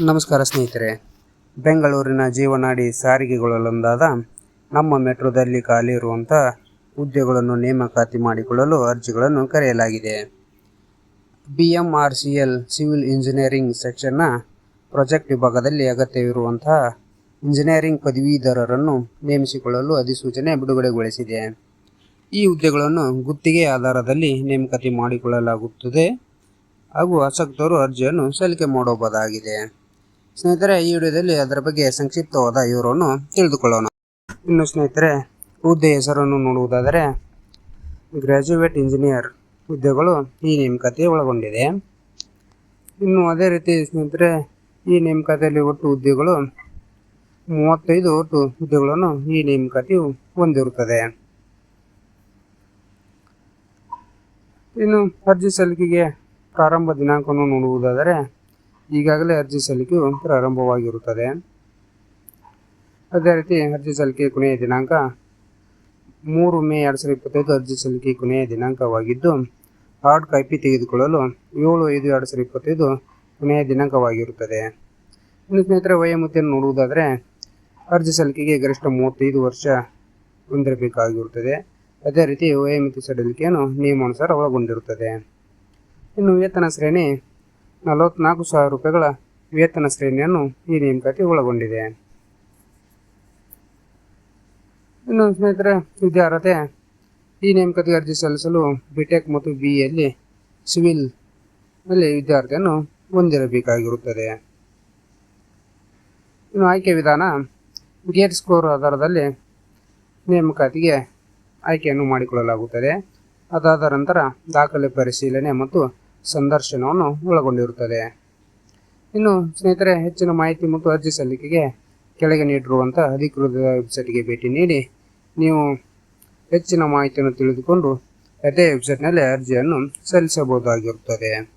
ನಮಸ್ಕಾರ ಸ್ನೇಹಿತರೆ. ಬೆಂಗಳೂರಿನ ಜೀವನಾಡಿ ಸಾರಿಗೆಗಳಲ್ಲೊಂದಾದ ನಮ್ಮ ಮೆಟ್ರೋದಲ್ಲಿ ಖಾಲಿ ಇರುವಂಥ ಹುದ್ದೆಗಳನ್ನು ನೇಮಕಾತಿ ಮಾಡಿಕೊಳ್ಳಲು ಅರ್ಜಿಗಳನ್ನು ಕರೆಯಲಾಗಿದೆ. B M R C L civil engineering ಸೆಕ್ಷನ್ನ project ವಿಭಾಗದಲ್ಲಿ ಅಗತ್ಯವಿರುವಂತಹ ಇಂಜಿನಿಯರಿಂಗ್ ಪದವೀಧರರನ್ನು ನೇಮಿಸಿಕೊಳ್ಳಲು ಅಧಿಸೂಚನೆ ಬಿಡುಗಡೆಗೊಳಿಸಿದೆ. ಈ ಹುದ್ದೆಗಳನ್ನು ಗುತ್ತಿಗೆ ಆಧಾರದಲ್ಲಿ ನೇಮಕಾತಿ ಮಾಡಿಕೊಳ್ಳಲಾಗುತ್ತದೆ. ಹಾಗೂ ಆಸಕ್ತರು ಅರ್ಜಿಯನ್ನು ಸಲ್ಲಿಕೆ ಮಾಡಬಹುದಾಗಿದೆ. ಸ್ನೇಹಿತರೆ, ಈ ವಿಡಿಯೋದಲ್ಲಿ ಅದರ ಬಗ್ಗೆ ಸಂಕ್ಷಿಪ್ತವಾದ ವಿವರವನ್ನು ತಿಳಿದುಕೊಳ್ಳೋಣ. ಇನ್ನು ಸ್ನೇಹಿತರೆ, ಹುದ್ದೆ ಹೆಸರನ್ನು ನೋಡುವುದಾದರೆ ಗ್ರ್ಯಾಜುಯೇಟ್ ಇಂಜಿನಿಯರ್ ಹುದ್ದೆಗಳು ಈ ನೇಮಕಾತಿ ಒಳಗೊಂಡಿದೆ. ಇನ್ನು ಅದೇ ರೀತಿ ಸ್ನೇಹಿತರೆ, ಈ ನೇಮಕಾತಿಯಲ್ಲಿ ಒಟ್ಟು ಹುದ್ದೆಗಳು ಮೂವತ್ತೈದು ಒಟ್ಟು ಹುದ್ದೆಗಳನ್ನು ಈ ನೇಮಕಾತಿಯು ಹೊಂದಿರುತ್ತದೆ. ಇನ್ನು ಅರ್ಜಿ ಸಲ್ಲಿಕೆಗೆ ಪ್ರಾರಂಭ ದಿನಾಂಕವನ್ನು ನೋಡುವುದಾದರೆ ಈಗಾಗಲೇ ಅರ್ಜಿ ಸಲ್ಲಿಕೆಯು ಪ್ರಾರಂಭವಾಗಿರುತ್ತದೆ. ಅದೇ ರೀತಿ ಅರ್ಜಿ ಸಲ್ಲಿಕೆ ಕೊನೆಯ ದಿನಾಂಕ ಮೂರು ಮೇ ಎರಡು ಸಾವಿರದ ಇಪ್ಪತ್ತೈದು ಅರ್ಜಿ ಸಲ್ಲಿಕೆ ಕೊನೆಯ ದಿನಾಂಕವಾಗಿದ್ದು, ಹಾರ್ಡ್ ಕಾಪಿ ತೆಗೆದುಕೊಳ್ಳಲು ಏಳು ಐದು ಎರಡು ಸಾವಿರದ ಇಪ್ಪತ್ತೈದು ಕೊನೆಯ ದಿನಾಂಕವಾಗಿರುತ್ತದೆ. ಇನ್ನು ಸ್ನೇಹಿತರೆ, ವಯೋಮಿತಿಯನ್ನು ನೋಡುವುದಾದರೆ ಅರ್ಜಿ ಸಲ್ಲಿಕೆಗೆ ಗರಿಷ್ಠ ಮೂವತ್ತೈದು ವರ್ಷ ಹೊಂದಿರಬೇಕಾಗಿರುತ್ತದೆ. ಅದೇ ರೀತಿ ವಯೋಮಿತಿ ಸಡಿಲಿಕೆಯನ್ನು ನಿಯಮಾನುಸಾರ ಒಳಗೊಂಡಿರುತ್ತದೆ. ಇನ್ನು ವೇತನ ಶ್ರೇಣಿ ನಲವತ್ನಾಲ್ಕು ಸಾವಿರ ರೂಪಾಯಿಗಳ ವೇತನ ಶ್ರೇಣಿಯನ್ನು ಈ ನೇಮಕಾತಿ ಒಳಗೊಂಡಿದೆ. ಇನ್ನು ಸ್ನೇಹಿತರೆ, ವಿದ್ಯಾರ್ಹತೆ, ಈ ನೇಮಕಾತಿಗೆ ಅರ್ಜಿ ಸಲ್ಲಿಸಲು ಬಿಟೆಕ್ ಮತ್ತು ಬಿ ಎಲ್ಲಿ ಸಿವಿಲ್ ಅಲ್ಲಿ ವಿದ್ಯಾರ್ಥಿಯನ್ನು ಹೊಂದಿರಬೇಕಾಗಿರುತ್ತದೆ. ಇನ್ನು ಆಯ್ಕೆ ವಿಧಾನ ಗೇಟ್ ಸ್ಕೋರ್ ಆಧಾರದಲ್ಲಿ ನೇಮಕಾತಿಗೆ ಆಯ್ಕೆಯನ್ನು ಮಾಡಿಕೊಳ್ಳಲಾಗುತ್ತದೆ. ಅದಾದ ನಂತರ ದಾಖಲೆ ಪರಿಶೀಲನೆ ಮತ್ತು ಸಂದರ್ಶನವನ್ನು ಒಳಗೊಂಡಿರುತ್ತದೆ. ಇನ್ನು ಸ್ನೇಹಿತರೆ, ಹೆಚ್ಚಿನ ಮಾಹಿತಿ ಮತ್ತು ಅರ್ಜಿ ಸಲ್ಲಿಕೆಗೆ ಕೆಳಗೆ ನೀಡಿರುವಂಥ ಅಧಿಕೃತ ವೆಬ್ಸೈಟ್ಗೆ ಭೇಟಿ ನೀಡಿ, ನೀವು ಹೆಚ್ಚಿನ ಮಾಹಿತಿಯನ್ನು ತಿಳಿದುಕೊಂಡು ಅದೇ ವೆಬ್ಸೈಟ್ನಲ್ಲಿ ಅರ್ಜಿಯನ್ನು ಸಲ್ಲಿಸಬಹುದಾಗಿರುತ್ತದೆ.